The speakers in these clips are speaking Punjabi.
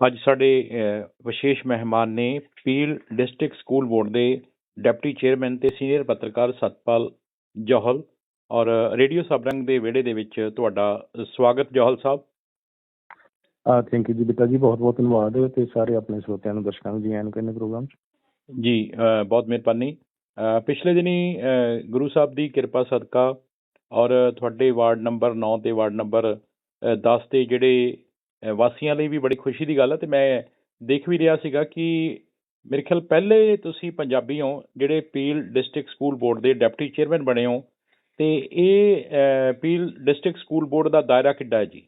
ਅੱਜ ਸਾਡੇ ਵਿਸ਼ੇਸ਼ ਮਹਿਮਾਨ ਨੇ ਪੀਲ ਡਿਸਟ੍ਰਿਕਟ ਸਕੂਲ ਬੋਰਡ ਦੇ ਡਿਪਟੀ ਚੇਅਰਮੈਨ ਤੇ ਸੀਨੀਅਰ ਪੱਤਰਕਾਰ ਸਤਪਾਲ ਜੋਹਲ ਔਰ ਰੇਡੀਓ ਸਬਰੰਗ ਦੇ ਵਿਹੜੇ ਦੇ ਵਿੱਚ ਤੁਹਾਡਾ ਸਵਾਗਤ ਜੋਹਲ ਸਾਹਿਬ। ਆ ਥੈਂਕ ਯੂ ਜੀ ਬੇਟਾ ਜੀ ਬਹੁਤ ਬਹੁਤ ਧੰਨਵਾਦ ਤੇ ਸਾਰੇ ਆਪਣੇ ਸਰੋਤਿਆਂ ਨੂੰ ਦਰਸ਼ਕਾਂ ਨੂੰ ਜੀ ਆਇਆਂ ਨੂੰ ਕਹਿੰਦੇ ਪ੍ਰੋਗਰਾਮ 'ਚ। ਜੀ ਬਹੁਤ ਮਿਹਰਬਾਨੀ। ਪਿਛਲੇ ਦਿਨੀ ਗੁਰੂ ਸਾਹਿਬ ਦੀ ਕਿਰਪਾ ਸਦਕਾ ਔਰ ਤੁਹਾਡੇ ਵਾਰਡ ਨੰਬਰ 9 ਤੇ ਵਾਰਡ ਨੰਬਰ 10 ਦੇ ਜਿਹੜੇ ਵਾਸੀਆਂ ਲਈ ਵੀ ਬੜੀ ਖੁਸ਼ੀ ਦੀ ਗੱਲ ਹੈ ਤੇ ਮੈਂ ਦੇਖ ਵੀ ਰਿਹਾ ਸੀਗਾ ਕਿ ਮੇਰੇ ਖਿਆਲ ਪਹਿਲੇ ਤੁਸੀਂ ਪੰਜਾਬੀ ਹੋ, ਜਿਹੜੇ ਪੀਲ ਡਿਸਟ੍ਰਿਕਟ ਸਕੂਲ ਬੋਰਡ ਦੇ ਡਿਪਟੀ ਚੇਅਰਮੈਨ ਬਣੇ ਹੋ, ਤੇ ਇਹ ਪੀਲ ਡਿਸਟ੍ਰਿਕਟ ਸਕੂਲ ਬੋਰਡ ਦਾ ਦਾਇਰਾ ਕਿੱਡਾ ਹੈ ਜੀ?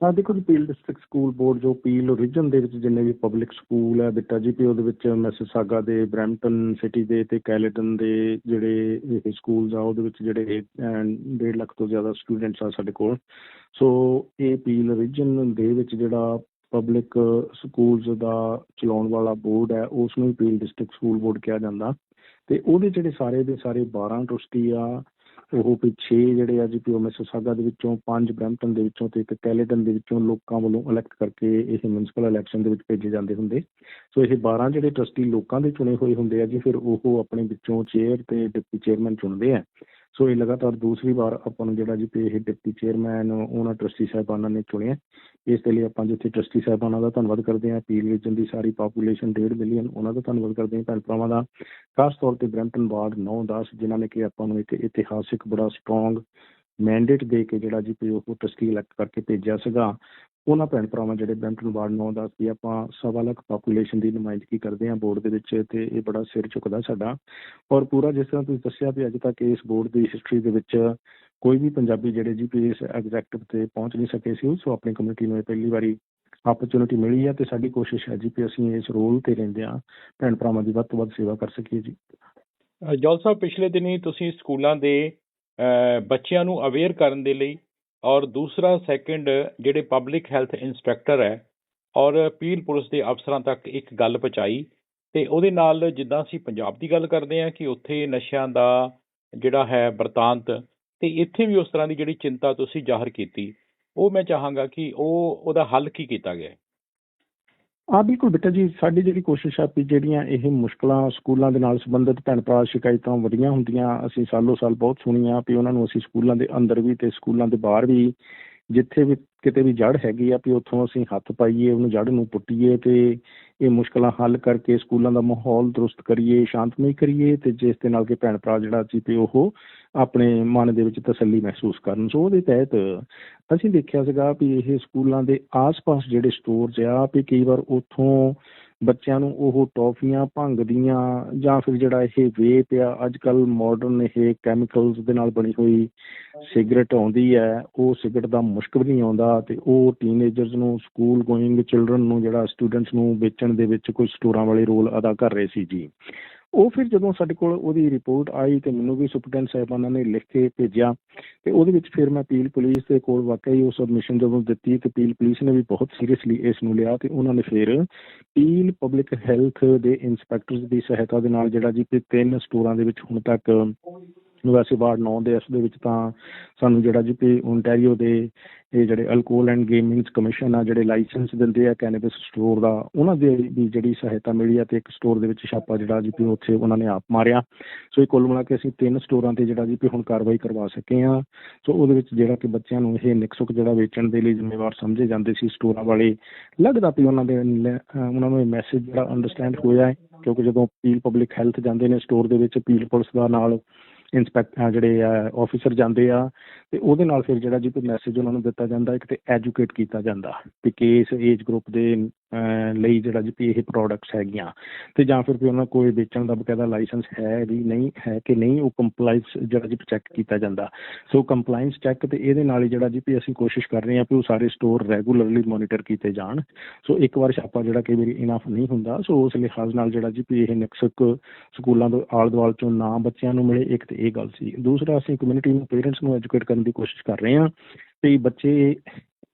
ਹਾਂ, ਦੇਖੋ ਜੀ ਪੀਲ ਡਿਸਟ੍ਰਿਕਟ ਸਕੂਲ ਬੋਰਡ ਜੋ ਪੀਲ ਰੀਜਨ ਦੇ ਵਿੱਚ ਜਿੰਨੇ ਵੀ ਪਬਲਿਕ ਸਕੂਲ ਹੈ ਬੇਟਾ ਜੀ ਪੀ ਉਹਦੇ ਵਿੱਚ ਮੈਸੇਸਾਗਾ ਦੇ ਬਰੈਂਪਟਨ ਸਿਟੀ ਦੇ ਅਤੇ ਕੈਲੇਟਨ ਦੇ ਜਿਹੜੇ ਇਹ ਸਕੂਲਸ ਆ, ਉਹਦੇ ਵਿੱਚ ਜਿਹੜੇ ਡੇਢ ਲੱਖ ਤੋਂ ਜ਼ਿਆਦਾ ਸਟੂਡੈਂਟਸ ਆ ਸਾਡੇ ਕੋਲ। ਸੋ ਇਹ ਪੀਲ ਰੀਜਨ ਦੇ ਵਿੱਚ ਜਿਹੜਾ ਪਬਲਿਕ ਸਕੂਲਸ ਦਾ ਚਲਾਉਣ ਵਾਲਾ ਬੋਰਡ ਹੈ ਉਸ ਨੂੰ ਪੀਲ ਡਿਸਟ੍ਰਿਕਟ ਸਕੂਲ ਬੋਰਡ ਕਿਹਾ ਜਾਂਦਾ। ਅਤੇ ਉਹਦੇ ਜਿਹੜੇ ਸਾਰੇ ਦੇ ਸਾਰੇ 12 ਟਰਸਟੀ ਆ ਉਹ ਪਿੱਛੇ ਜਿਹੜੇ ਆ ਜੀ ਪੀ ਮੈਸੇਸਾਗਾ ਦੇ ਵਿੱਚੋਂ ਪੰਜ ਬ੍ਰੈਂਪਟਨ ਦੇ ਵਿੱਚੋਂ ਤੇ ਇੱਕ ਕੈਲੇਡਨ ਦੇ ਵਿੱਚੋਂ ਲੋਕਾਂ ਵੱਲੋਂ ਇਲੈਕਟ ਕਰਕੇ ਇਹ ਮਿਊਨਿਸਪਲ ਇਲੈਕਸ਼ਨ ਦੇ ਵਿੱਚ ਭੇਜੇ ਜਾਂਦੇ ਹੁੰਦੇ। ਸੋ ਇਹ 12 ਜਿਹੜੇ ਟਰਸਟੀ ਲੋਕਾਂ ਦੇ ਚੁਣੇ ਹੋਏ ਹੁੰਦੇ ਆ ਜੀ, ਫਿਰ ਉਹ ਆਪਣੇ ਵਿੱਚੋਂ ਚੇਅਰ ਤੇ ਡਿਪਟੀ ਚੇਅਰਮੈਨ ਚੁਣਦੇ ਆ। ਸੋ ਇਹ ਲਗਾਤਾਰ ਦੂਸਰੀ ਵਾਰ ਆਪਾਂ ਨੂੰ ਜਿਹੜਾ ਜੀ ਇਹ ਡਿਪਟੀ ਚੇਅਰਮੈਨ ਉਹਨਾਂ ਟਰਸਟੀ ਸਾਹਿਬਾਨਾਂ ਨੇ ਚੁਣਿਆ। ਇਸ ਦੇ ਲਈ ਆਪਾਂ ਜਿੱਥੇ ਟਰਸਟੀ ਸਾਹਿਬਾਨਾਂ ਦਾ ਧੰਨਵਾਦ ਕਰਦੇ ਹਾਂ। ਪੀਲ ਰੀਜਨ ਦੀ ਸਾਰੀ ਪਾਪੂਲੇਸ਼ਨ 1.5 ਮਿਲੀਅਨ ਉਹਨਾਂ ਦਾ ਧੰਨਵਾਦ ਕਰਦੇ ਹਾਂ। ਭੈਣ ਭਰਾਵਾਂ ਦਾ ਖਾਸ ਤੌਰ ਤੇ ਬ੍ਰੈਂਟਨ ਵਾਰਡ 9 10 ਜਿਨ੍ਹਾਂ ਨੇ ਕਿ ਆਪਾਂ ਨੂੰ ਇੱਕ ਇਤਿਹਾਸਿਕ ਬੜਾ ਸਟਰੋਂਗ ਮੈਂਡੇਟ ਦੇ ਕੇ ਜਿਹੜਾ ਜੀ ਪੀ ਉਹ ਟਰਸਟੀ ਇਲੈਕਟ ਕਰਕੇ ਭੇਜਿਆ ਸੀਗਾ। ਉਹਨਾਂ ਭੈਣ ਭਰਾਵਾਂ ਜਿਹੜੇ ਬ੍ਰੈਂਪਟਨ ਵਾਰਡ 9 10 ਦੀ ਆਪਾਂ ਸਵਾ ਲੱਖ ਪਾਪੂਲੇਸ਼ਨ ਦੀ ਨੁਮਾਇੰਦਗੀ ਕਰਦੇ ਹਾਂ ਬੋਰਡ ਦੇ ਵਿੱਚ ਤੇ ਇਹ ਬੜਾ ਸਿਰ ਝੁਕਦਾ ਸਾਡਾ। ਔਰ ਪੂਰਾ ਜਿਸ ਤਰ੍ਹਾਂ ਤੁਸੀਂ ਦੱਸਿਆ ਵੀ ਅੱਜ ਤੱਕ ਇਸ ਬੋਰਡ ਦੀ ਹਿਸਟਰੀ ਦੇ ਵਿੱਚ ਕੋਈ ਵੀ ਪੰਜਾਬੀ ਜਿਹੜੇ ਜੀ ਪੀ ਇਸ ਐਗਜ਼ੈਕਟਿਵ ਤੇ ਪਹੁੰਚ ਨਹੀਂ ਸਕੇ ਸੀ ਸੋ ਆਪਣੀ ਕਮਿਊਨਿਟੀ ਨੂੰ ਇਹ ਪਹਿਲੀ ਵਾਰੀ ਆਪਰਚੁਨਿਟੀ ਮਿਲੀ ਹੈ ਤੇ ਸਾਡੀ ਕੋਸ਼ਿਸ਼ ਹੈ ਜੀ ਕਿ ਅਸੀਂ ਇਸ ਰੋਲ ਤੇ ਰਹਿੰਦੇ ਹਾਂ। ਭੈਣ ਭਰਾਵਾਂ ਦੀ ਵੱਧ ਤੋਂ ਵੱਧ ਸੇਵਾ ਕਰ ਸਕੀਏ ਜੀ। ਅਹ, ਸਾਹਿਬ ਪਿਛਲੇ ਦਿਨੀ ਤੁਸੀਂ ਸਕੂਲਾਂ ਦੇ ਬੱਚਿਆਂ ਨੂੰ ਅਵੇਅਰ ਕਰਨ ਦੇ ਲਈ ਔਰ ਦੂਸਰਾ ਸੈਕੰਡ ਜਿਹੜੇ ਪਬਲਿਕ ਹੈਲਥ ਇੰਸਪੈਕਟਰ ਹੈ ਔਰ ਪੀਲ ਪੁਲਿਸ ਦੇ ਅਫਸਰਾਂ ਤੱਕ ਇੱਕ ਗੱਲ ਪਹੁੰਚਾਈ ਤੇ ਉਹਦੇ ਨਾਲ ਜਿੱਦਾਂ ਅਸੀਂ ਪੰਜਾਬ ਦੀ ਗੱਲ ਕਰਦੇ ਹਾਂ ਕਿ ਉੱਥੇ ਨਸ਼ਿਆਂ ਦਾ ਜਿਹੜਾ ਹੈ ਵਰਤਾਂਤ ਤੇ ਇੱਥੇ ਵੀ ਉਸ ਤਰ੍ਹਾਂ ਦੀ ਜਿਹੜੀ ਚਿੰਤਾ ਤੁਸੀਂ ਜ਼ਾਹਰ ਕੀਤੀ, ਉਹ ਮੈਂ ਚਾਹਾਂਗਾ ਕਿ ਉਹ, ਉਹਦਾ ਹੱਲ ਕੀ ਕੀਤਾ ਗਿਆ। ਆ ਬਿਲਕੁਲ ਬੇਟਾ ਜੀ, ਸਾਡੀ ਜਿਹੜੀ ਕੋਸ਼ਿਸ਼ ਆ ਵੀ ਜਿਹੜੀਆਂ ਇਹ ਮੁਸ਼ਕਲਾਂ ਸਕੂਲਾਂ ਦੇ ਨਾਲ ਸੰਬੰਧਿਤ ਭੈਣ ਭਰਾ ਸ਼ਿਕਾਇਤਾਂ ਵੱਡੀਆਂ ਹੁੰਦੀਆਂ, ਅਸੀਂ ਸਾਲੋ ਸਾਲ ਬਹੁਤ ਸੁਣੀਆਂ ਵੀ ਉਹਨਾਂ ਨੂੰ ਅਸੀਂ ਸਕੂਲਾਂ ਦੇ ਅੰਦਰ ਵੀ ਤੇ ਸਕੂਲਾਂ ਦੇ ਬਾਹਰ ਵੀ ਜਿੱਥੇ ਵੀ ਕਿਤੇ ਵੀ ਜੜ ਹੈਗੀ ਆ, ਵੀ ਉੱਥੋਂ ਅਸੀਂ ਹੱਥ ਪਾਈਏ, ਉਹਨੂੰ ਜੜ ਨੂੰ ਪੁੱਟੀਏ ਤੇ ਇਹ ਮੁਸ਼ਕਲਾਂ ਹੱਲ ਕਰਕੇ ਸਕੂਲਾਂ ਦਾ ਮਾਹੌਲ ਦਰੁਸਤ ਕਰੀਏ, ਸ਼ਾਂਤਮਈ ਕਰੀਏ ਤੇ ਜਿਸ ਦੇ ਨਾਲ ਕਿ ਭੈਣ ਭਰਾ ਜਿਹੜਾ ਸੀ ਤੇ ਉਹ ਆਪਣੇ ਮਨ ਦੇ ਵਿੱਚ ਤਸੱਲੀ ਮਹਿਸੂਸ ਕਰਨ। ਸੋ ਉਹਦੇ ਤਹਿਤ ਅਸੀਂ ਦੇਖਿਆ ਸੀਗਾ ਵੀ ਇਹ ਸਕੂਲਾਂ ਦੇ ਆਸ-ਪਾਸ ਜਿਹੜੇ ਸਟੋਰਸ ਆ, ਵੀ ਕਈ ਵਾਰ ਉੱਥੋਂ ਬੱਚਿਆਂ ਨੂੰ ਉਹ ਟੋਫੀਆਂ ਭੰਗ ਦੀਆਂ ਜਾਂ ਫਿਰ ਜਿਹੜਾ ਇਹ ਵੇਪ ਆ ਅੱਜ ਕੱਲ੍ਹ ਮਾਡਰਨ ਇਹ ਕੈਮੀਕਲਸ ਦੇ ਨਾਲ ਬਣੀ ਹੋਈ ਸਿਗਰਟ ਆਉਂਦੀ ਹੈ, ਉਹ ਸਿਗਰਟ ਦਾ ਮੁਸ਼ਕ ਵੀ ਨਹੀਂ ਆਉਂਦਾ ਤੇ ਉਹ ਟੀਨੇਜਰਸ ਨੂੰ ਸਕੂਲ ਗੋਇੰਗ ਚਿਲਡਰਨ ਨੂੰ, ਜਿਹੜਾ ਸਟੂਡੈਂਟਸ ਨੂੰ ਵੇਚਣ ਦੇ ਵਿੱਚ ਕੋਈ ਸਟੋਰਾਂ ਵਾਲੇ ਰੋਲ ਅਦਾ ਕਰ ਰਹੇ ਸੀ ਜੀ। ਉਹ ਫਿਰ ਜਦੋਂ ਸਾਡੇ ਕੋਲ ਉਹਦੀ ਰਿਪੋਰਟ ਆਈ ਤੇ ਮੈਨੂੰ ਵੀ ਸੁਪਰਡੈਂਟ ਸਾਹਿਬਾਨਾਂ ਨੇ ਲਿਖ ਕੇ ਭੇਜਿਆ ਤੇ ਉਹਦੇ ਵਿੱਚ ਫਿਰ ਮੈਂ ਅਪੀਲ ਪੁਲਿਸ ਦੇ ਕੋਲ ਵਾਕਈ ਉਹ ਸਬਮਿਸ਼ਨ ਜਦੋਂ ਦਿੱਤੀ ਤੇ ਅਪੀਲ ਪੁਲਿਸ ਨੇ ਵੀ ਬਹੁਤ ਸੀਰੀਅਸਲੀ ਇਸ ਨੂੰ ਲਿਆ ਤੇ ਉਹਨਾਂ ਨੇ ਫਿਰ ਅਪੀਲ ਪਬਲਿਕ ਹੈਲਥ ਦੇ ਇੰਸਪੈਕਟਰਸ ਦੀ ਸਹਾਇਤਾ ਦੇ ਨਾਲ ਜਿਹੜਾ ਜੀ ਕਿ ਤਿੰਨ ਸਟੋਰਾਂ ਦੇ ਵਿੱਚ ਹੁਣ ਤੱਕ ਵੈਸੇ ਵਾਰਡ 9 ਦੇ ਇਸ ਦੇ ਵਿੱਚ ਤਾਂ ਸਾਨੂੰ ਜਿਹੜਾ ਜੀ ਕਿ ਓਨਟਾਰੀਓ ਦੇ ਇਹ ਜਿਹੜੇ ਅਲਕੋਹਲ ਐਂਡ ਗੇਮਿੰਗਸ ਕਮਿਸ਼ਨ ਆ, ਜਿਹੜੇ ਲਾਇਸੈਂਸ ਦਿੰਦੇ ਆ ਕੈਨੇਬਿਸ ਸਟੋਰ ਦਾ, ਉਹਨਾਂ ਦੇ ਵੀ ਜਿਹੜੀ ਸਹਾਇਤਾ ਮਿਲੀ ਆ ਤੇ ਇੱਕ ਸਟੋਰ ਦੇ ਵਿੱਚ ਛਾਪਾ ਜਿਹੜਾ ਜੀ ਕਿ ਉੱਥੇ ਉਹਨਾਂ ਨੇ ਆਪ ਮਾਰਿਆ। ਸੋ ਇਹ ਕੁੱਲ ਮਿਲਾ ਕੇ ਅਸੀਂ ਤਿੰਨ ਸਟੋਰਾਂ ਤੇ ਜਿਹੜਾ ਜੀ ਕਿ ਹੁਣ ਕਾਰਵਾਈ ਕਰਵਾ ਸਕੇ ਆ। ਸੋ ਉਹਦੇ ਵਿੱਚ ਜਿਹੜਾ ਕਿ ਬੱਚਿਆਂ ਨੂੰ ਇਹ ਨਿਕਸੁਕ ਜਿਹੜਾ ਵੇਚਣ ਦੇ ਲਈ ਜ਼ਿੰਮੇਵਾਰ ਸਮਝੇ ਜਾਂਦੇ ਸੀ ਸਟੋਰਾਂ ਵਾਲੇ। ਲੱਗਦਾ ਵੀ ਉਹਨਾਂ ਦੇ ਉਹਨਾਂ ਨੂੰ ਇਹ ਮੈਸੇਜ ਜਿਹੜਾ ਅੰਡਰਸਟੈਂਡ ਹੋਇਆ ਹੈ, ਕਿਉਂਕਿ ਜਦੋਂ ਪੀਲ ਪਬਲਿਕ ਹੈਲਥ ਜਾਂਦੇ ਨੇ ਸਟੋਰ ਦੇ ਵਿੱਚ ਪੀਲ ਪੁਲਿਸ ਦਾ ਨਾਲ ਇੰਸਪੈਕਟਰ ਜਿਹੜੇ ਆ ਆਫੀਸਰ ਜਾਂਦੇ ਆ, ਤੇ ਉਹਦੇ ਨਾਲ ਫਿਰ ਜਿਹੜਾ ਜੀ ਕੋਈ ਮੈਸੇਜ ਉਹਨਾਂ ਨੂੰ ਦਿੱਤਾ ਜਾਂਦਾ, ਇੱਕ ਤੇ ਐਜੂਕੇਟ ਕੀਤਾ ਜਾਂਦਾ, ਵੀ ਕਿਸ ਏਜ ਗਰੁੱਪ ਦੇ ਲਈ ਜਿਹੜਾ ਜੀ ਵੀ ਇਹ ਪ੍ਰੋਡਕਟਸ ਹੈਗੀਆਂ। ਤੇ ਜਾਂ ਫਿਰ ਵੀ ਉਹਨਾਂ ਕੋਲ ਵੇਚਣ ਦਾ ਬਕਾਇਦਾ ਲਾਇਸੈਂਸ ਹੈ ਵੀ ਨਹੀਂ, ਹੈ ਕਿ ਨਹੀਂ, ਉਹ ਕੰਪਲਾਈਂਸ ਜਿਹੜਾ ਜੀ ਚੈੱਕ ਕੀਤਾ ਜਾਂਦਾ। ਸੋ ਕੰਪਲਾਈਂਸ ਚੈੱਕ ਤੇ ਇਹਦੇ ਨਾਲ ਹੀ ਜਿਹੜਾ ਜੀ ਵੀ ਅਸੀਂ ਕੋਸ਼ਿਸ਼ ਕਰ ਰਹੇ ਹਾਂ ਵੀ ਉਹ ਸਾਰੇ ਸਟੋਰ ਰੈਗੂਲਰਲੀ ਮੋਨੀਟਰ ਕੀਤੇ ਜਾਣ। ਸੋ ਇੱਕ ਵਾਰ ਛਾਪਾ ਜਿਹੜਾ ਕਈ ਵਾਰੀ ਇਨਫ ਨਹੀਂ ਹੁੰਦਾ ਸੋ ਉਸ ਲਿਹਾਜ਼ ਨਾਲ ਜਿਹੜਾ ਜੀ ਵੀ ਇਹ ਨਿਕਸਕ ਸਕੂਲਾਂ ਦੇ ਆਲ ਦੁਆਲ ਚੋਂ ਨਾ ਬੱਚਿਆਂ ਨੂੰ ਮਿਲੇ, ਇੱਕ ਤੇ ਇਹ ਗੱਲ ਸੀ। ਦੂਸਰਾ, ਅਸੀਂ ਕਮਿਊਨਿਟੀ ਨੂੰ ਪੇਰੈਂਟਸ ਨੂੰ ਐਜੂਕੇਟ ਕਰਨ ਦੀ ਕੋਸ਼ਿਸ਼ ਕਰ ਰਹੇ ਹਾਂ ਵੀ ਬੱਚੇ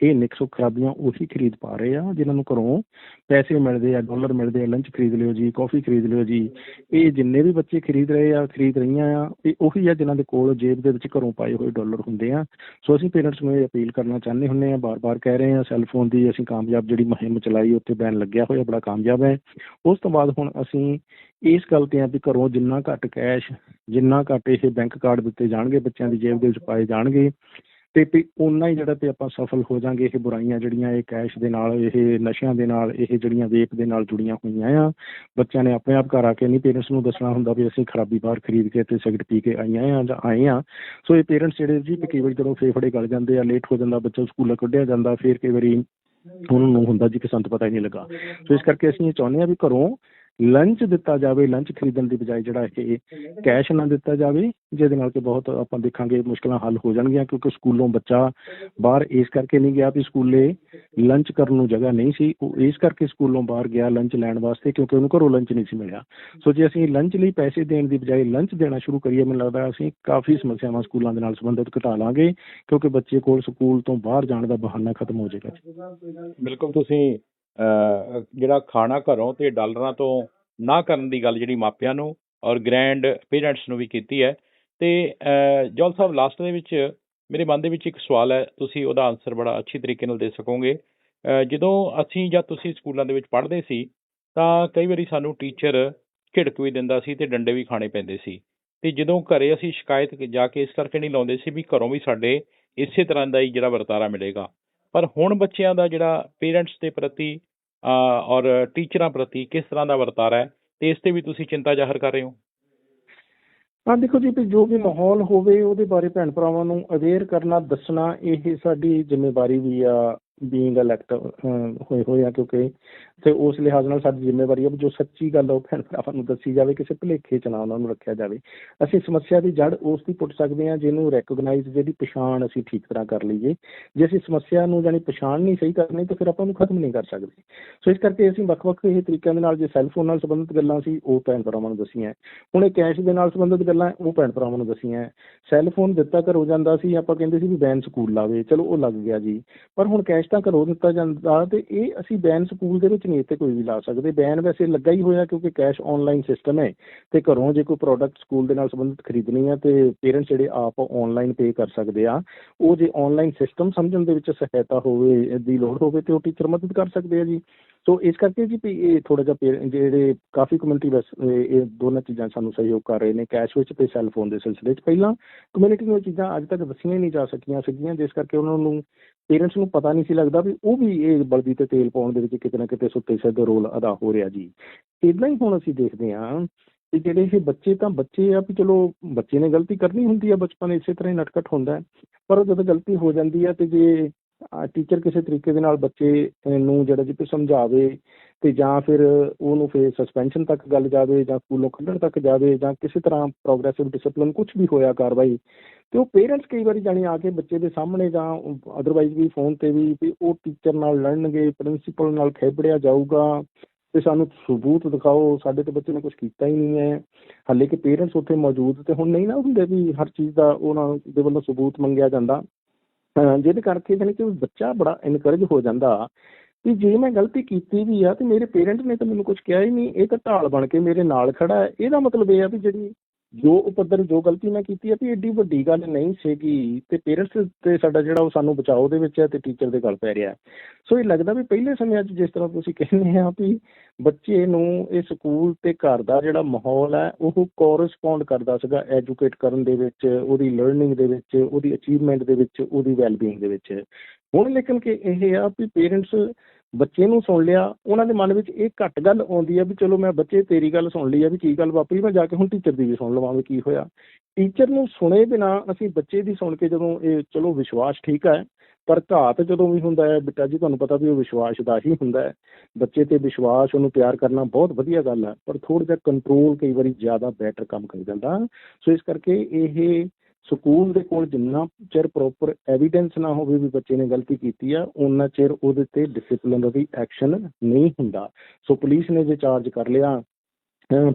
ਇਹ ਨਿਕਸੋ ਖਰਾਬੀਆਂ ਉਹੀ ਖਰੀਦ ਪਾ ਰਹੇ ਆ, ਜਿਨ੍ਹਾਂ ਨੂੰ ਘਰੋਂ ਪੈਸੇ ਮਿਲਦੇ ਆ ਡਾਲਰ ਮਿਲਦੇ ਆ ਲੰਚ ਖਰੀਦ ਲਿਓ ਜੀ ਕਾਫੀ ਖਰੀਦ ਲਿਓ ਜੀ। ਇਹ ਜਿੰਨੇ ਵੀ ਬੱਚੇ ਖਰੀਦ ਰਹੇ ਆ, ਖਰੀਦ ਰਹੀਆਂ ਆ, ਇਹ ਉਹੀ ਆ ਜਿਨ੍ਹਾਂ ਦੇ ਕੋਲ ਜੇਬ ਦੇ ਵਿੱਚ ਘਰੋਂ ਪਾਏ ਹੋਏ ਡਾਲਰ ਹੁੰਦੇ ਆ। ਸੋ ਅਸੀਂ ਪੇਰੈਂਟਸ ਨੂੰ ਇਹ ਅਪੀਲ ਕਰਨਾ ਚਾਹੁੰਦੇ ਹੁੰਦੇ ਆ, ਬਾਰ-ਬਾਰ ਕਹਿ ਰਹੇ ਆ ਸੈੱਲ ਫੋਨ ਦੀ ਅਸੀਂ ਕਾਮਯਾਬ ਜਿਹੜੀ ਮੁਹਿੰਮ ਚਲਾਈ ਉੱਤੇ ਬੈਨ ਲੱਗਿਆ ਹੋਇਆ, ਬੜਾ ਕਾਮਯਾਬ ਹੈ। ਉਸ ਤੋਂ ਬਾਅਦ ਹੁਣ ਅਸੀਂ ਇਸ ਗੱਲ ਤੇ ਆ ਵੀ ਘਰੋਂ ਜਿੰਨਾ ਘੱਟ ਕੈਸ਼ ਜਿੰਨਾ ਘੱਟ ਇਹ ਬੈਂਕ ਕਾਰਡ ਦਿੱਤੇ ਜਾਣਗੇ, ਬੱਚਿਆਂ ਦੀ ਜੇਬ ਦੇ ਵਿੱਚ ਪਾਏ ਜਾਣਗੇ ਤੇ ਵੀ ਉਨਾ ਹੀ ਜਿਹੜਾ ਤੇ ਆਪਾਂ ਸਫਲ ਹੋ ਜਾਾਂਗੇ, ਇਹ ਬੁਰਾਈਆਂ ਜਿਹੜੀਆਂ, ਇਹ ਕੈਸ਼ ਦੇ ਨਾਲ, ਇਹ ਨਸ਼ਿਆਂ ਦੇ ਨਾਲ, ਇਹ ਜਿਹੜੀਆਂ ਵੇਪ ਦੇ ਨਾਲ ਜੁੜੀਆਂ ਹੋਈਆਂ ਆ। ਬੱਚਿਆਂ ਨੇ ਆਪਣੇ ਆਪ ਘਰ ਆ ਕੇ ਨਹੀਂ ਪੇਰੈਂਟਸ ਨੂੰ ਦੱਸਣਾ ਹੁੰਦਾ ਵੀ ਅਸੀਂ ਖਰਾਬੀ ਬਾਹਰ ਖਰੀਦ ਕੇ ਤੇ ਸਿਗਰਟ ਪੀ ਕੇ ਆਈਆਂ ਆ ਜਾਂ ਆਏ ਆ। ਸੋ ਇਹ ਪੇਰੈਂਟਸ ਜਿਹੜੇ ਜੀ ਕਈ ਵਾਰੀ ਜਦੋਂ ਫੇਫੜੇ ਗਲ ਜਾਂਦੇ ਆ ਲੇਟ ਹੋ ਜਾਂਦਾ, ਬੱਚਾ ਸਕੂਲੋਂ ਕੱਢਿਆ ਜਾਂਦਾ, ਫਿਰ ਕਈ ਵਾਰੀ ਉਹਨਾਂ ਨੂੰ ਹੁੰਦਾ ਜੀ ਕਿ ਸਾਨੂੰ ਪਤਾ ਹੀ ਨਹੀਂ ਲੱਗਾ। ਸੋ ਇਸ ਕਰਕੇ ਅਸੀਂ ਇਹ ਚਾਹੁੰਦੇ ਆ ਵੀ ਘਰੋਂ ਲੰਚ ਦਿੱਤਾ ਜਾਵੇ ਲੰਚ ਖਰੀਦਣ ਦੀ ਬਜਾਏ ਜਿਹੜਾ ਇਹ ਕੈਸ਼ ਨਾ ਦਿੱਤਾ ਜਾਵੇ, ਜਿਹਦੇ ਨਾਲ ਕਿ ਬਹੁਤ ਆਪਾਂ ਦੇਖਾਂਗੇ ਮੁਸ਼ਕਲਾਂ ਹੱਲ ਹੋ ਜਾਣਗੀਆਂ, ਕਿਉਂਕਿ ਸਕੂਲੋਂ ਬੱਚਾ ਬਾਹਰ ਇਸ ਕਰਕੇ ਨਹੀਂ ਗਿਆ ਵੀ ਸਕੂਲੇ ਲੰਚ ਕਰਨ ਨੂੰ ਜਗ੍ਹਾ ਨਹੀਂ ਸੀ। ਉਹ ਇਸ ਕਰਕੇ ਸਕੂਲੋਂ ਬਾਹਰ ਗਿਆ ਲੰਚ ਲੈਣ ਵਾਸਤੇ, ਕਿਉਂਕਿ ਉਹਨੂੰ ਘਰੋਂ ਲੰਚ ਨਹੀਂ ਸੀ ਮਿਲਿਆ। ਸੋ ਜੇ ਅਸੀਂ ਲੰਚ ਲਈ ਪੈਸੇ ਦੇਣ ਦੀ ਬਜਾਏ ਲੰਚ ਦੇਣਾ ਸ਼ੁਰੂ ਕਰੀਏ, ਮੈਨੂੰ ਲੱਗਦਾ ਅਸੀਂ ਕਾਫੀ ਸਮੱਸਿਆਵਾਂ ਸਕੂਲਾਂ ਦੇ ਨਾਲ ਸੰਬੰਧਿਤ ਘਟਾ ਲਾਂਗੇ, ਕਿਉਂਕਿ ਬੱਚੇ ਕੋਲ ਸਕੂਲ ਤੋਂ ਬਾਹਰ ਜਾਣ ਦਾ ਬਹਾਨਾ ਖਤਮ ਹੋ ਜਾਏਗਾ। ਬਿਲਕੁਲ, ਤੁਸੀਂ ਜਿਹੜਾ ਖਾਣਾ ਘਰੋਂ ਤੇ ਡਾਲਰਾਂ ਤੋਂ ਨਾ ਕਰਨ ਦੀ ਗੱਲ ਜਿਹੜੀ ਮਾਪਿਆਂ ਨੂੰ ਔਰ ਗ੍ਰੈਂਡ ਪੇਰੈਂਟਸ ਨੂੰ ਵੀ ਕੀਤੀ ਹੈ। ਤੇ ਜੋਲ ਸਾਹਿਬ ਲਾਸਟ ਦੇ ਵਿੱਚ ਮੇਰੇ ਮਨ ਦੇ ਵਿੱਚ ਇੱਕ ਸਵਾਲ ਹੈ, ਤੁਸੀਂ ਉਹਦਾ ਆਨਸਰ ਬੜਾ ਅੱਛੀ ਤਰੀਕੇ ਨਾਲ ਦੇ ਸਕੋਗੇ। ਜਦੋਂ ਅਸੀਂ ਜਾਂ ਤੁਸੀਂ ਸਕੂਲਾਂ ਦੇ ਵਿੱਚ ਪੜ੍ਹਦੇ ਸੀ, ਤਾਂ ਕਈ ਵਾਰੀ ਸਾਨੂੰ ਟੀਚਰ ਝਿੜਕ ਵੀ ਦਿੰਦਾ ਸੀ ਤੇ ਡੰਡੇ ਵੀ ਖਾਣੇ ਪੈਂਦੇ ਸੀ। ਤੇ ਜਦੋਂ ਘਰੇ ਅਸੀਂ ਸ਼ਿਕਾਇਤ ਜਾ ਕੇ ਇਸ ਕਰਕੇ ਨਹੀਂ ਲਾਉਂਦੇ ਸੀ ਵੀ ਘਰੋਂ ਵੀ ਸਾਡੇ ਇਸੇ ਤਰ੍ਹਾਂ ਦਾ ਹੀ ਜਿਹੜਾ ਵਰਤਾਰਾ ਮਿਲੇਗਾ। ਪਰ ਹੁਣ ਬੱਚਿਆਂ ਦਾ ਜਿਹੜਾ ਪੇਰੈਂਟਸ ਦੇ ਪ੍ਰਤੀ ਔਰ ਟੀਚਰਾਂ ਪ੍ਰਤੀ ਕਿਸ ਤਰ੍ਹਾਂ ਦਾ ਵਰਤਾਰਾ ਹੈ, ਤੇ ਇਸ ਤੇ ਵੀ ਤੁਸੀਂ ਚਿੰਤਾ ਜ਼ਾਹਰ ਕਰ ਰਹੇ ਹੋ? ਹਾਂ, ਦੇਖੋ ਜੀ, ਵੀ ਜੋ ਵੀ ਮਾਹੌਲ ਹੋਵੇ, ਉਹਦੇ ਬਾਰੇ ਭੈਣ ਭਰਾਵਾਂ ਨੂੰ ਅਵੇਅਰ ਕਰਨਾ, ਦੱਸਣਾ, ਇਹ ਸਾਡੀ ਜ਼ਿੰਮੇਵਾਰੀ ਵੀ ਆ ਬੀਇੰਗ ਇਲੈਕਟ ਹੋਏ ਹੋਏ ਆ ਕਿਉਂਕਿ ਤੇ ਉਸ ਲਿਹਾਜ਼ ਨਾਲ ਸਾਡੀ ਜ਼ਿੰਮੇਵਾਰੀ ਆ ਵੀ ਜੋ ਸੱਚੀ ਗੱਲ ਆ ਉਹ ਭੈਣ ਭਰਾਵਾਂ ਨੂੰ ਦੱਸੀ ਜਾਵੇ, ਕਿਸੇ ਭੁਲੇਖੇ ਚ ਨਾ ਉਹਨਾਂ ਨੂੰ ਰੱਖਿਆ ਜਾਵੇ। ਅਸੀਂ ਸਮੱਸਿਆ ਦੀ ਜੜ ਉਸ ਦੀ ਪੁੱਟ ਸਕਦੇ ਹਾਂ ਜਿਹਨੂੰ ਰੈਕਗਨਾਈਜ਼ ਜਿਹਦੀ ਪਛਾਣ ਅਸੀਂ ਠੀਕ ਤਰ੍ਹਾਂ ਕਰ ਲਈਏ। ਜੇ ਅਸੀਂ ਸਮੱਸਿਆ ਨੂੰ ਜਾਨੀ ਪਛਾਣ ਨਹੀਂ ਸਹੀ ਕਰਨੀ, ਤਾਂ ਫਿਰ ਆਪਾਂ ਉਹਨੂੰ ਖਤਮ ਨਹੀਂ ਕਰ ਸਕਦੇ। ਸੋ ਇਸ ਕਰਕੇ ਅਸੀਂ ਵੱਖ-ਵੱਖ ਇਹ ਤਰੀਕਿਆਂ ਦੇ ਨਾਲ ਜੇ ਸੈੱਲਫੋਨ ਨਾਲ ਸੰਬੰਧਿਤ ਗੱਲਾਂ ਸੀ, ਉਹ ਭੈਣ ਭਰਾਵਾਂ ਨੂੰ ਦੱਸੀਆਂ। ਹੁਣ ਇਹ ਕੈਸ਼ ਦੇ ਨਾਲ ਸੰਬੰਧਿਤ ਗੱਲਾਂ, ਉਹ ਭੈਣ ਭਰਾਵਾਂ ਨੂੰ ਦੱਸੀਆਂ। ਸੈੱਲ ਫੋਨ ਦਿੱਤਾ ਘਰੋਂ ਜਾਂਦਾ ਸੀ, ਆਪਾਂ ਕਹਿੰਦੇ ਸੀ ਵੀ ਬੈਨ ਸਕੂਲ ਲਾਵੇ, ਚਲੋ ਉਹ ਲੱਗ ਗਿਆ ਜੀ। ਪਰ ਹੁਣ ਕੈਸ਼ ਤਾਂ ਕਰੋ ਦਿੱਤਾ ਜਾਂਦਾ ਤੇ ਇਹ ਅਸੀਂ ਬੈਨ ਸਕੂਲ ਦੇ ਵਿੱਚ ਨਹੀਂ ਇੱਥੇ ਕੋਈ ਵੀ ਲਾ ਸਕਦੇ। ਬੈਨ ਵੈਸੇ ਲੱਗਾ ਹੀ ਹੋਇਆ ਕਿਉਂਕਿ ਕੈਸ਼ ਆਨਲਾਈਨ ਸਿਸਟਮ ਹੈ ਤੇ ਘਰੋਂ ਜੇ ਕੋਈ ਪ੍ਰੋਡਕਟ ਸਕੂਲ ਦੇ ਨਾਲ ਸੰਬੰਧਿਤ ਖਰੀਦਣੀ ਆ ਤੇ ਪੇਰੈਂਟਸ ਜਿਹੜੇ ਆਪ ਆਨਲਾਈਨ ਪੇ ਕਰ ਸਕਦੇ ਆ, ਉਹ ਜੇ ਆਨਲਾਈਨ ਸਿਸਟਮ ਸਮਝਣ ਦੇ ਵਿੱਚ ਸਹਾਇਤਾ ਹੋਵੇ ਦੀ ਲੋੜ ਹੋਵੇ ਤੇ ਉਹ ਟੀਚਰ ਮਦਦ ਕਰ ਸਕਦੇ ਆ ਜੀ। ਸੋ ਇਸ ਕਰਕੇ ਜੀ ਵੀ ਇਹ ਥੋੜਾ ਜਿਹਾ ਪੇ- ਜਿਹੜੇ ਕਾਫੀ ਕਮਿਊਨਿਟੀ ਬਸ, ਇਹ ਦੋਨਾਂ ਚੀਜ਼ਾਂ ਸਾਨੂੰ ਸਹਿਯੋਗ ਕਰ ਰਹੇ ਨੇ। ਕੈਸ਼ ਵਿੱਚ ਤੇ ਸੈੱਲ ਫੋਨ ਦੇ ਸਿਲਸਿਲੇ 'ਚ ਪਹਿਲਾਂ ਕਮਿਊਨਿਟੀ ਨੂੰ ਇਹ ਚੀਜ਼ਾਂ ਅੱਜ ਤੱਕ ਦੱਸੀਆਂ ਹੀ ਨਹੀਂ ਜਾ ਸਕੀਆਂ ਸੀਗੀਆਂ, ਜਿਸ ਕਰਕੇ ਉਹਨਾਂ ਨੂੰ ਪੇਰੈਂਟਸ ਨੂੰ ਪਤਾ ਨਹੀਂ ਸੀ ਲੱਗਦਾ ਵੀ ਉਹ ਵੀ ਇਹ ਬਲਦੀ ਤੇ ਤੇਲ ਪਾਉਣ ਦੇ ਵਿੱਚ ਕਿਤੇ ਨਾ ਕਿਤੇ ਸੁੱਤੇ ਸਿੱਧ ਰੋਲ ਅਦਾ ਹੋ ਰਿਹਾ ਜੀ। ਇੱਦਾਂ ਹੀ ਹੁਣ ਅਸੀਂ ਦੇਖਦੇ ਹਾਂ ਕਿ ਜਿਹੜੇ ਇਹ ਬੱਚੇ ਤਾਂ ਬੱਚੇ ਆ ਵੀ ਚਲੋ ਬੱਚੇ ਨੇ ਗਲਤੀ ਕਰਨੀ ਹੁੰਦੀ ਆ, ਬਚਪਨ ਇਸੇ ਤਰ੍ਹਾਂ ਹੀ ਨਟਖਟ ਹੁੰਦਾ ਪਰ ਉਹ ਜਦੋਂ ਗਲਤੀ ਹੋ ਜਾਂਦੀ ਆ ਅਤੇ ਜੇ ਟੀਚਰ ਕਿਸੇ ਤਰੀਕੇ ਦੇ ਨਾਲ ਬੱਚੇ ਨੂੰ ਜਿਹੜਾ ਜੀ ਸਮਝਾਵੇ ਤੇ ਜਾਂ ਫਿਰ ਉਹਨੂੰ ਫਿਰ ਸਸਪੈਂਸ਼ਨ ਤੱਕ ਗੱਲ ਜਾਵੇ ਜਾਂ ਸਕੂਲੋਂ ਕੱਢਣ ਤੱਕ ਜਾਵੇ ਜਾਂ ਕਿਸੇ ਤਰ੍ਹਾਂ ਪ੍ਰੋਗਰੈਸਿਵ ਡਿਸਪਲਿਨ ਕੁਝ ਵੀ ਹੋਇਆ ਕਾਰਵਾਈ ਤੇ ਉਹ ਪੇਰੈਂਟਸ ਕਈ ਵਾਰੀ ਜਾਣੀ ਆ ਕੇ ਬੱਚੇ ਦੇ ਸਾਹਮਣੇ ਜਾਂ ਅਦਰਵਾਈਜ਼ ਵੀ ਫੋਨ ਤੇ ਵੀ ਵੀ ਉਹ ਟੀਚਰ ਨਾਲ ਲੜਨਗੇ ਪ੍ਰਿੰਸੀਪਲ ਨਾਲ ਖੇਬੜਿਆ ਜਾਊਗਾ ਤੇ ਸਾਨੂੰ ਸਬੂਤ ਦਿਖਾਓ, ਸਾਡੇ ਤੇ ਬੱਚੇ ਨੇ ਕੁਝ ਕੀਤਾ ਹੀ ਨਹੀਂ ਹੈ। ਹਾਲੇ ਕਿ ਪੇਰੈਂਟਸ ਉੱਥੇ ਮੌਜੂਦ ਤੇ ਹੁਣ ਨਹੀਂ ਨਾ ਹੁੰਦੇ ਵੀ ਹਰ ਚੀਜ਼ ਦਾ ਉਹਨਾਂ ਦੇ ਵੱਲੋਂ ਸਬੂਤ ਮੰਗਿਆ ਜਾਂਦਾ। ਜਿਹਦੇ ਕਰਕੇ ਜਾਣੀ ਕਿ ਬੱਚਾ ਬੜਾ ਇਨਕਰੇਜ ਹੋ ਜਾਂਦਾ ਕਿ ਜੇ ਮੈਂ ਗਲਤੀ ਕੀਤੀ ਵੀ ਆ ਤੇ ਮੇਰੇ ਪੇਰੈਂਟ ਨੇ ਤਾਂ ਮੈਨੂੰ ਕੁਝ ਕਿਹਾ ਹੀ ਨਹੀਂ, ਇਹ ਤਾਂ ਢਾਲ ਬਣ ਕੇ ਮੇਰੇ ਨਾਲ ਖੜਾ ਹੈ। ਇਹਦਾ ਮਤਲਬ ਇਹ ਆ ਵੀ ਜਿਹੜੀ ਜੋ ਉਪਦਰ ਜੋ ਗਲਤੀ ਮੈਂ ਕੀਤੀ ਆ ਵੀ ਏਡੀ ਵੱਡੀ ਗੱਲ ਨਹੀਂ ਸੀਗੀ ਤੇ ਪੇਰੈਂਟਸ ਤੇ ਸਾਡਾ ਜਿਹੜਾ ਉਹ ਸਾਨੂੰ ਬਚਾਓ ਦੇ ਵਿੱਚ ਹੈ ਤੇ ਟੀਚਰ ਦੇ ਗੱਲ ਪੈ ਰਿਹਾ ਸੋ ਇਹ ਲੱਗਦਾ ਵੀ ਪਹਿਲੇ ਸਮਿਆਂ 'ਚ ਜਿਸ ਤਰ੍ਹਾਂ ਤੁਸੀਂ ਕਹਿੰਦੇ ਆ ਵੀ ਬੱਚੇ ਨੂੰ ਇਹ ਸਕੂਲ ਤੇ ਘਰ ਦਾ ਜਿਹੜਾ ਮਾਹੌਲ ਹੈ, ਉਹ ਕੋਰਸਪੌਂਡ ਕਰਦਾ ਸੀਗਾ ਐਜੂਕੇਟ ਕਰਨ ਦੇ ਵਿੱਚ, ਉਹਦੀ ਲਰਨਿੰਗ ਦੇ ਵਿੱਚ, ਉਹਦੀ ਅਚੀਵਮੈਂਟ ਦੇ ਵਿੱਚ, ਉਹਦੀ ਵੈਲਬੀਇੰਗ ਦੇ ਵਿੱਚ। ਹੁਣ ਲੇਕਿਨ ਕਿ ਇਹ ਆ ਵੀ ਪੇਰੈਂਟਸ ਬੱਚੇ ਨੂੰ ਸੁਣ ਲਿਆ, ਉਹਨਾਂ ਦੇ ਮਨ ਵਿੱਚ ਇਹ ਘੱਟ ਗੱਲ ਆਉਂਦੀ ਆ ਵੀ ਚਲੋ ਮੈਂ ਬੱਚੇ ਤੇਰੀ ਗੱਲ ਸੁਣ ਲਈ ਆ ਵੀ ਕੀ ਗੱਲ ਵਾਪਰੀ, ਮੈਂ ਜਾ ਕੇ ਹੁਣ ਟੀਚਰ ਦੀ ਵੀ ਸੁਣ ਲਵਾਂ ਵੀ ਕੀ ਹੋਇਆ। ਟੀਚਰ ਨੂੰ ਸੁਣੇ ਬਿਨਾ ਅਸੀਂ ਬੱਚੇ ਦੀ ਸੁਣ ਕੇ ਜਦੋਂ ਇਹ ਚਲੋ ਵਿਸ਼ਵਾਸ ਠੀਕ ਹੈ ਪਰ ਘਾਤ ਜਦੋਂ ਵੀ ਹੁੰਦਾ ਹੈ, ਬਿੱਟਾ ਜੀ ਤੁਹਾਨੂੰ ਪਤਾ ਵੀ ਉਹ ਵਿਸ਼ਵਾਸ ਦਾ ਹੀ ਹੁੰਦਾ ਹੈ। ਬੱਚੇ ਤੇ ਵਿਸ਼ਵਾਸ, ਉਹਨੂੰ ਪਿਆਰ ਕਰਨਾ ਬਹੁਤ ਵਧੀਆ ਗੱਲ ਹੈ ਪਰ ਥੋੜਾ ਜਿਹਾ ਕੰਟਰੋਲ ਕਈ ਵਾਰੀ ਜ਼ਿਆਦਾ ਬੈਟਰ ਕੰਮ ਕਰ ਜਾਂਦਾ। ਸੋ ਇਸ ਕਰਕੇ ਇਹ ਸਕੂਲ ਦੇ ਕੋਲ ਜਿੰਨਾ ਚਿਰ ਪ੍ਰੋਪਰ ਐਵੀਡੈਂਸ ਨਾ ਹੋਵੇ ਵੀ ਬੱਚੇ ਨੇ ਗਲਤੀ ਕੀਤੀ ਆ ਉਨਾ ਚਿਰ ਉਹਦੇ ਤੇ ਡਿਸਪਲਿਨਰੀ ਐਕਸ਼ਨ ਨਹੀਂ ਹੁੰਦਾ। ਸੋ ਪੁਲਿਸ ਨੇ ਜੇ ਚਾਰਜ ਕਰ ਲਿਆ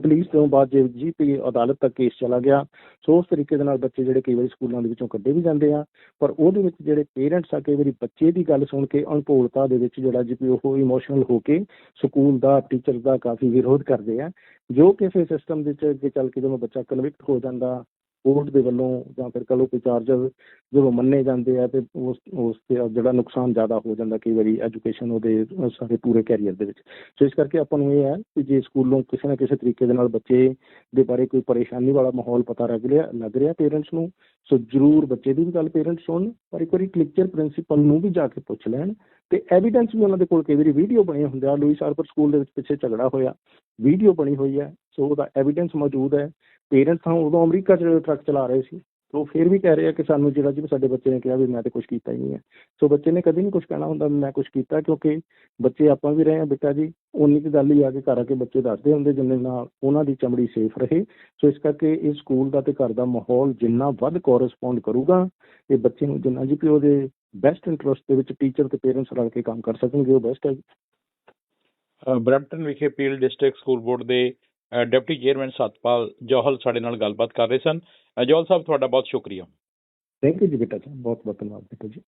ਪੁਲਿਸ ਤੋਂ ਬਾਅਦ ਜੇ ਜੀ ਪੀ ਅਦਾਲਤ ਤੱਕ ਕੇਸ ਚਲਾ ਗਿਆ ਸੋ ਉਸ ਤਰੀਕੇ ਦੇ ਨਾਲ ਬੱਚੇ ਜਿਹੜੇ ਕਈ ਵਾਰੀ ਸਕੂਲਾਂ ਦੇ ਵਿੱਚੋਂ ਕੱਢੇ ਵੀ ਜਾਂਦੇ ਆ। ਪਰ ਉਹਦੇ ਵਿੱਚ ਜਿਹੜੇ ਪੇਰੈਂਟਸ ਆ, ਕਈ ਵਾਰੀ ਬੱਚੇ ਦੀ ਗੱਲ ਸੁਣ ਕੇ ਅਣਭੋਲਤਾ ਦੇ ਵਿੱਚ ਜਿਹੜਾ ਜੀ ਪੀ ਉਹ ਇਮੋਸ਼ਨਲ ਹੋ ਕੇ ਸਕੂਲ ਦਾ ਟੀਚਰ ਦਾ ਕਾਫੀ ਵਿਰੋਧ ਕਰਦੇ ਆ, ਜੋ ਕਿ ਫਿਰ ਸਿਸਟਮ ਦੇ ਵਿੱਚ ਅੱਗੇ ਚੱਲ ਕੇ ਜਦੋਂ ਬੱਚਾ ਕਨਵਿਕਟ ਹੋ ਜਾਂਦਾ ਕੋਰਟ ਦੇ ਵੱਲੋਂ ਜਾਂ ਫਿਰ ਕਲੋ ਕੋਈ ਚਾਰਜਰ ਜਦੋਂ ਮੰਨੇ ਜਾਂਦੇ ਆ ਤੇ ਉਸ ਉਸ ਤੇ ਜਿਹੜਾ ਨੁਕਸਾਨ ਜ਼ਿਆਦਾ ਹੋ ਜਾਂਦਾ ਕਈ ਵਾਰੀ ਐਜੂਕੇਸ਼ਨ ਉਹਦੇ, ਅਹ ਪੂਰੇ ਕੈਰੀਅਰ ਦੇ ਵਿੱਚ। ਸੋ ਇਸ ਕਰਕੇ ਆਪਾਂ ਨੂੰ ਇਹ ਹੈ ਕਿ ਜੇ ਸਕੂਲੋਂ ਕਿਸੇ ਨਾ ਕਿਸੇ ਤਰੀਕੇ ਦੇ ਨਾਲ ਬੱਚੇ ਦੇ ਬਾਰੇ ਕੋਈ ਪਰੇਸ਼ਾਨੀ ਵਾਲਾ ਮਾਹੌਲ ਪਤਾ ਲੱਗ ਰਿਹਾ ਲੱਗ ਰਿਹਾ ਪੇਰੈਂਟਸ ਨੂੰ, ਸੋ ਜ਼ਰੂਰ ਬੱਚੇ ਦੀ ਵੀ ਗੱਲ ਪੇਰੈਂਟਸ ਸੁਣਨ ਪਰ ਇੱਕ ਵਾਰੀ ਕਲੈਕਚਰ ਪ੍ਰਿੰਸੀਪਲ ਨੂੰ ਵੀ ਜਾ ਕੇ ਪੁੱਛ ਲੈਣ ਤੇ ਐਵੀਡੈਂਸ ਵੀ ਉਹਨਾਂ ਦੇ ਕੋਲ ਕਈ ਵਾਰੀ ਵੀਡੀਓ ਬਣੇ ਹੁੰਦੇ ਆ। ਲੂਈਸ ਆਰਬਰ ਸਕੂਲ ਦੇ ਵਿੱਚ ਪਿੱਛੇ ਝਗੜਾ ਹੋਇਆ ਵੀਡੀਓ ਬਣੀ ਹੋਈ ਹੈ, ਸੋ ਉਹਦਾ ਐਵੀਡੈਂਸ ਮੌਜੂਦ ਹੈ। ਪੇਰੈਂਟਸ ਤਾਂ ਉਦੋਂ ਅਮਰੀਕਾ 'ਚ ਟਰੱਕ ਚਲਾ ਰਹੇ ਸੀ ਸੋ ਫਿਰ ਵੀ ਕਹਿ ਰਹੇ ਆ ਕਿ ਸਾਨੂੰ ਜਿਹੜਾ ਜੀ ਸਾਡੇ ਬੱਚੇ ਨੇ ਕਿਹਾ ਵੀ ਮੈਂ ਤੇ ਕੁਝ ਕੀਤਾ ਹੀ ਨਹੀਂ ਹੈ। ਸੋ ਬੱਚੇ ਨੇ ਕਦੀ ਨਹੀਂ ਕੁਝ ਕਹਿਣਾ ਹੁੰਦਾ, ਮੈਂ ਕੁਝ ਕੀਤਾ ਕਿਉਂਕਿ ਬੱਚੇ ਆਪਾਂ ਵੀ ਰਹੇ ਆ ਬੇਟਾ ਜੀ ਉਨੀ ਕੁ ਗੱਲ ਹੀ ਆ ਕੇ ਘਰ ਆ ਕੇ ਬੱਚੇ ਦੱਸਦੇ ਹੁੰਦੇ ਜਿੰਨੇ ਨਾਲ ਉਹਨਾਂ ਦੀ ਚਮੜੀ ਸੇਫ ਰਹੇ। ਸੋ ਇਸ ਕਰਕੇ ਇਹ ਸਕੂਲ ਦਾ ਤੇ ਘਰ ਦਾ ਮਾਹੌਲ ਜਿੰਨਾ ਵੱਧ ਕੋਰਸਪੌਂਡ ਕਰੂਗਾ, ਇਹ ਬੱਚੇ ਨੂੰ ਜਿੰਨਾ ਜੀ ਕਿ ਉਹਦੇ ਬੈਸਟ ਇੰਟਰਸਟ ਦੇ ਵਿੱਚ ਟੀਚਰ ਤੇ ਪੇਰੈਂਟਸ ਰਲ ਕੇ ਕੰਮ ਕਰ ਸਕਣਗੇ, ਉਹ ਬੈਸਟ ਹੈ ਬਰੈਂਪਟਨ ਵਿਖੇ ਪੀਲ ਡਿਸਟ੍ਰਿਕਟ ਸਕੂਲ ਬੋਰਡ ਦੇ ਡਿਪਟੀ ਚੇਅਰਮੈਨ ਸਤਪਾਲ ਜੋਹਲ ਸਾਡੇ ਨਾਲ ਗੱਲਬਾਤ ਕਰ ਰਹੇ ਸਨ। ਜੋਹਲ ਸਾਹਿਬ, ਤੁਹਾਡਾ ਬਹੁਤ ਸ਼ੁਕਰੀਆ। ਥੈਂਕ ਯੂ ਜੀ ਬੇਟਾ ਜੀ ਬਹੁਤ ਬਹੁਤ ਧੰਨਵਾਦ ਬੇਟਾ ਜੀ।